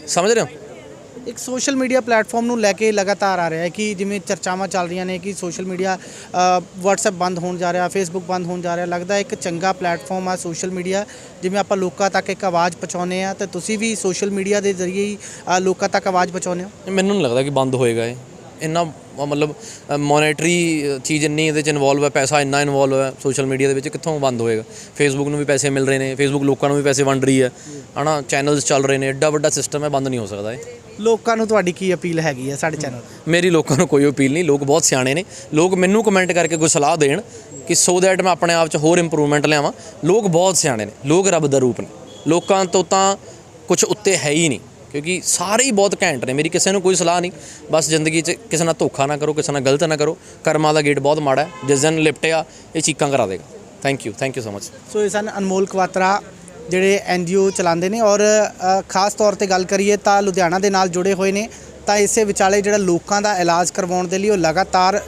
ਸਮਝ ਰਹੇ ਹੋ? ਇੱਕ ਸੋਸ਼ਲ ਮੀਡੀਆ ਪਲੇਟਫਾਰਮ ਨੂੰ ਲੈ ਕੇ ਲਗਾਤਾਰ ਆ ਰਿਹਾ ਹੈ ਕਿ ਜਿਵੇਂ ਚਰਚਾਵਾਂ ਚੱਲ ਰਹੀਆਂ ਨੇ ਕਿ ਸੋਸ਼ਲ ਮੀਡੀਆ WhatsApp ਬੰਦ ਹੋਣ ਜਾ ਰਿਹਾ Facebook ਬੰਦ ਹੋਣ ਜਾ ਰਿਹਾ ਲੱਗਦਾ ਇੱਕ ਚੰਗਾ ਪਲੇਟਫਾਰਮ ਆ ਸੋਸ਼ਲ ਮੀਡੀਆ। ਜਿਵੇਂ ਆਪਾਂ ਲੋਕਾਂ ਤੱਕ ਇੱਕ ਆਵਾਜ਼ ਪਹੁੰਚਾਉਂਦੇ ਆ ਤੇ ਤੁਸੀਂ ਵੀ ਸੋਸ਼ਲ ਮੀਡੀਆ ਦੇ ਜ਼ਰੀਏ ਹੀ ਲੋਕਾਂ ਤੱਕ ਆਵਾਜ਼ ਪਹੁੰਚਾਉਂਦੇ ਹੋ? ਮੈਨੂੰ ਨਹੀਂ ਲੱਗਦਾ ਕਿ ਬੰਦ ਹੋਏਗਾ ਇਹ। ਇੰਨਾ ਅ, ਮਤਲਬ ਮੋਨੇਟਰੀ ਚੀਜ਼ ਇੰਨੀ ਇਹਦੇ ਚ ਇਨਵੋਲਵ ਹੈ ਪੈਸਾ ਇੰਨਾ ਇਨਵੋਲਵ ਹੈ ਸੋਸ਼ਲ ਮੀਡੀਆ ਦੇ ਵਿੱਚ ਕਿੱਥੋਂ ਬੰਦ ਹੋਏਗਾ? ਫੇਸਬੁੱਕ ਨੂੰ ਵੀ ਪੈਸੇ ਮਿਲ ਰਹੇ ਨੇ ਫੇਸਬੁੱਕ ਲੋਕਾਂ ਨੂੰ ਵੀ ਪੈਸੇ ਵੰਡ ਰਹੀ ਹੈ। ਹਨਾ ਚੈਨਲਸ ਚੱਲ ਰਹੇ ਨੇ ਐਡਾ ਵੱਡਾ ਸਿਸਟਮ ਹੈ ਬੰਦ ਨਹੀਂ ਹੋ ਸਕਦਾ ਇਹ। ਲੋਕਾਂ ਨੂੰ ਤੁਹਾਡੀ ਕੀ ਅਪੀਲ ਹੈਗੀ ਹੈ ਸਾਡੇ ਚੈਨਲ? ਮੇਰੀ ਲੋਕਾਂ ਨੂੰ ਕੋਈ ਅਪੀਲ ਨਹੀਂ ਲੋਕ ਬਹੁਤ ਸਿਆਣੇ ਨੇ। ਲੋਕ ਮੈਨੂੰ ਕਮੈਂਟ ਕਰਕੇ ਕੋਈ ਸਲਾਹ ਦੇਣ ਕਿ ਸੋ ਦੈਟ ਮੈਂ ਆਪਣੇ ਆਪ 'ਚ ਹੋਰ ਇੰਪਰੂਵਮੈਂਟ ਲਿਆਵਾਂ। ਲੋਕ ਬਹੁਤ ਸਿਆਣੇ ਨੇ ਲੋਕ ਰੱਬ ਦਾ ਰੂਪ ਨੇ। ਲੋਕਾਂ ਤੋਂ ਤਾਂ ਕੁਝ ਉੱਤੇ ਹੈ ਹੀ ਨਹੀਂ ਕਿਉਂਕਿ ਸਾਰੇ ਹੀ ਬਹੁਤ ਘੈਂਟ ਨੇ। ਮੇਰੀ ਕਿਸੇ ਨੂੰ ਕੋਈ ਸਲਾਹ ਨਹੀਂ ਬਸ ਜ਼ਿੰਦਗੀ 'ਚ ਕਿਸੇ ਨਾਲ ਧੋਖਾ ਨਾ ਕਰੋ ਕਿਸੇ ਨਾਲ ਗਲਤ ਨਾ ਕਰੋ। ਕਰਮਾਂ ਦਾ ਗੇਟ ਬਹੁਤ ਮਾੜਾ ਹੈ ਜਿਸ ਦਿਨ ਲਿਪਟਿਆ ਇਹ ਚੀਕਾਂ ਕਰਾ ਦੇਗਾ। Thank you thank you so much so ਇਹ ਸਨ ਅਨਮੋਲ ਕਵਾਤਰਾ ਜਿਹੜੇ ਐਨਜੀਓ ਚਲਾਉਂਦੇ ਨੇ ਔਰ ਖਾਸ ਤੌਰ ਤੇ ਗੱਲ ਕਰੀਏ ਤਾਂ ਲੁਧਿਆਣਾ ਦੇ ਨਾਲ ਜੁੜੇ ਹੋਏ ਨੇ, ਤਾਂ ਇਸੇ ਵਿਚਾਲੇ ਜਿਹੜਾ ਲੋਕਾਂ ਦਾ ਇਲਾਜ ਕਰਵਾਉਣ ਦੇ ਲਈ ਉਹ ਲਗਾਤਾਰ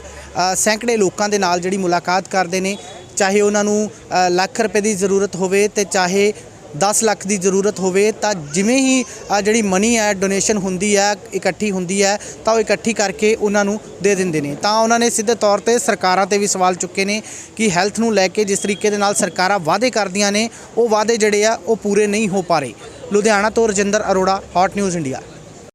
ਸੈਂਕੜੇ ਲੋਕਾਂ ਦੇ ਨਾਲ ਜਿਹੜੀ ਮੁਲਾਕਾਤ ਕਰਦੇ ਨੇ, ਚਾਹੇ ਉਹਨਾਂ ਨੂੰ ਲੱਖ ਰੁਪਏ ਦੀ ਜ਼ਰੂਰਤ ਹੋਵੇ ਤੇ ਚਾਹੇ 10 ਲੱਖ ਦੀ ਜ਼ਰੂਰਤ ਹੋਵੇ, ਤਾਂ ਜਿਵੇਂ ਹੀ ਆ ਜਿਹੜੀ ਮਨੀ ਹੈ ਡੋਨੇਸ਼ਨ ਹੁੰਦੀ ਹੈ, ਇਕੱਠੀ ਹੁੰਦੀ ਹੈ, ਤਾਂ ਉਹ ਇਕੱਠੀ ਕਰਕੇ ਉਹਨਾਂ ਨੂੰ ਦੇ ਦਿੰਦੇ ਨੇ। ਤਾਂ ਉਹਨਾਂ ਨੇ ਸਿੱਧੇ ਤੌਰ ਤੇ ਸਰਕਾਰਾਂ ਤੇ ਵੀ ਸਵਾਲ ਚੁੱਕੇ ਨੇ ਕਿ ਹੈਲਥ ਨੂੰ ਲੈ ਕੇ ਜਿਸ ਤਰੀਕੇ ਦੇ ਨਾਲ ਸਰਕਾਰਾਂ ਵਾਅਦੇ ਕਰਦੀਆਂ ਨੇ, ਉਹ ਵਾਅਦੇ ਜਿਹੜੇ ਆ, ਉਹ ਪੂਰੇ ਨਹੀਂ ਹੋ ਪਾ ਰਹੇ। ਲੁਧਿਆਣਾ ਤੋਂ Rajinder Arora hot news India